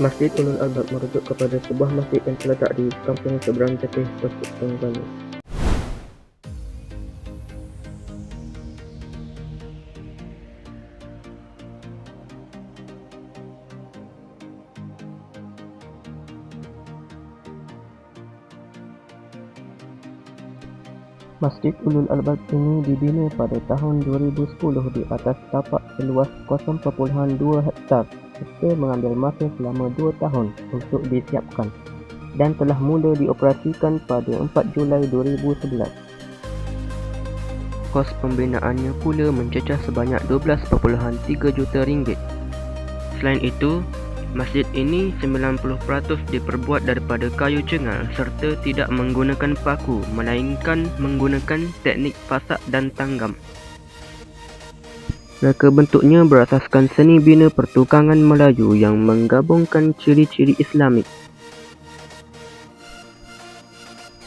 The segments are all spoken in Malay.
Masjid Ulul Albab merujuk kepada sebuah masjid yang terletak di kampung seberang Jatih, Pesut Terengganu. Masjid Ulul Albab ini dibina pada tahun 2010 di atas tapak seluas 0.2 hektar serta mengambil masa selama 2 tahun untuk disiapkan dan telah mula dioperasikan pada 4 Julai 2011. Kos pembinaannya pula mencecah sebanyak 12.3 juta ringgit. Selain itu, masjid ini 90% diperbuat daripada kayu cengal serta tidak menggunakan paku melainkan menggunakan teknik pasak dan tanggam. Reka bentuknya berasaskan seni bina pertukangan Melayu yang menggabungkan ciri-ciri Islamik.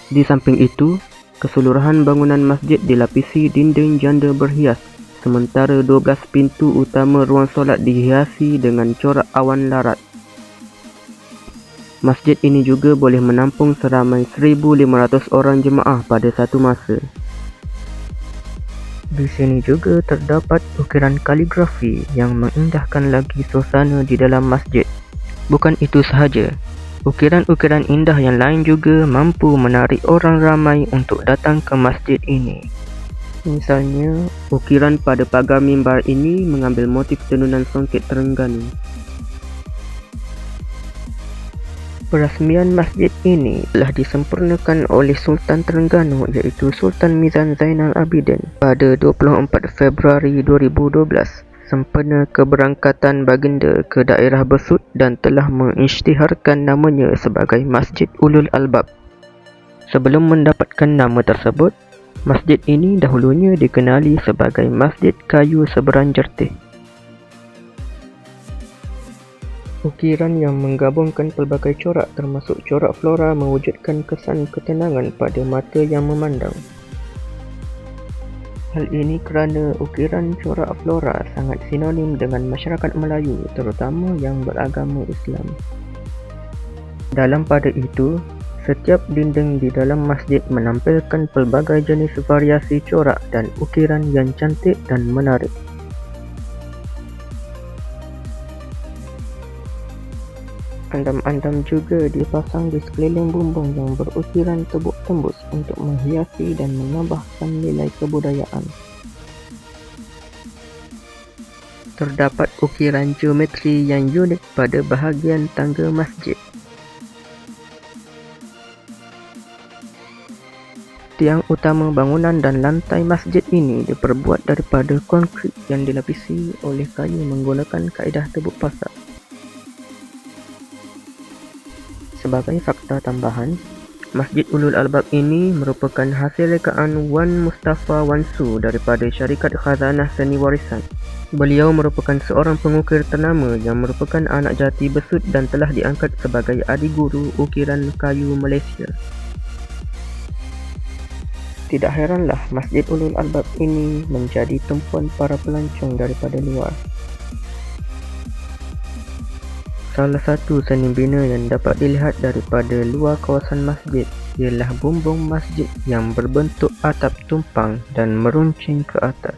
Di samping itu, keseluruhan bangunan masjid dilapisi dinding janda berhias sementara 12 pintu utama ruang solat dihiasi dengan corak awan larat. Masjid ini juga boleh menampung seramai 1,500 orang jemaah pada satu masa. Di sini juga terdapat ukiran kaligrafi yang mengindahkan lagi suasana di dalam masjid. Bukan itu sahaja, ukiran-ukiran indah yang lain juga mampu menarik orang ramai untuk datang ke masjid ini. Misalnya, ukiran pada pagar mimbar ini mengambil motif tenunan songket Terengganu. Perasmian masjid ini telah disempurnakan oleh Sultan Terengganu iaitu Sultan Mizan Zainal Abidin pada 24 Februari 2012 sempena keberangkatan baginda ke daerah Besut dan telah mengisytiharkan namanya sebagai Masjid Ulul Albab. Sebelum mendapatkan nama tersebut, Masjid ini dahulunya dikenali sebagai Masjid Kayu Seberang Jertih. Ukiran yang menggabungkan pelbagai corak termasuk corak flora mewujudkan kesan ketenangan pada mata yang memandang. Hal ini kerana ukiran corak flora sangat sinonim dengan masyarakat Melayu terutama yang beragama Islam. Dalam pada itu, Setiap dinding di dalam masjid menampilkan pelbagai jenis variasi corak dan ukiran yang cantik dan menarik. Andam-andam juga dipasang di sekeliling bumbung yang berukiran tebuk tembus untuk menghiasi dan menambahkan nilai kebudayaan. Terdapat ukiran geometri yang unik pada bahagian tangga masjid. Tiang utama bangunan dan lantai masjid ini diperbuat daripada konkrit yang dilapisi oleh kayu menggunakan kaedah tebuk pasak. Sebagai fakta tambahan, Masjid Ulul Albab ini merupakan hasil rekaan Wan Mustafa Wansu daripada Syarikat Khazanah Seni Warisan. Beliau merupakan seorang pengukir ternama yang merupakan anak jati besut dan telah diangkat sebagai adik guru ukiran kayu Malaysia. Tidak heranlah Masjid Ulul Albab ini menjadi tumpuan para pelancong daripada luar. Salah satu seni bina yang dapat dilihat daripada luar kawasan masjid ialah bumbung masjid yang berbentuk atap tumpang dan meruncing ke atas.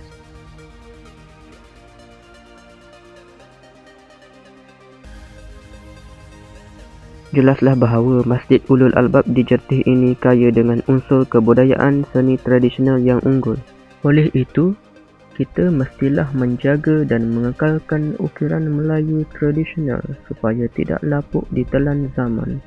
Jelaslah bahawa Masjid Ulul Albab di Jertih ini kaya dengan unsur kebudayaan seni tradisional yang unggul. Oleh itu, kita mestilah menjaga dan mengekalkan ukiran Melayu tradisional supaya tidak lapuk di telan zaman.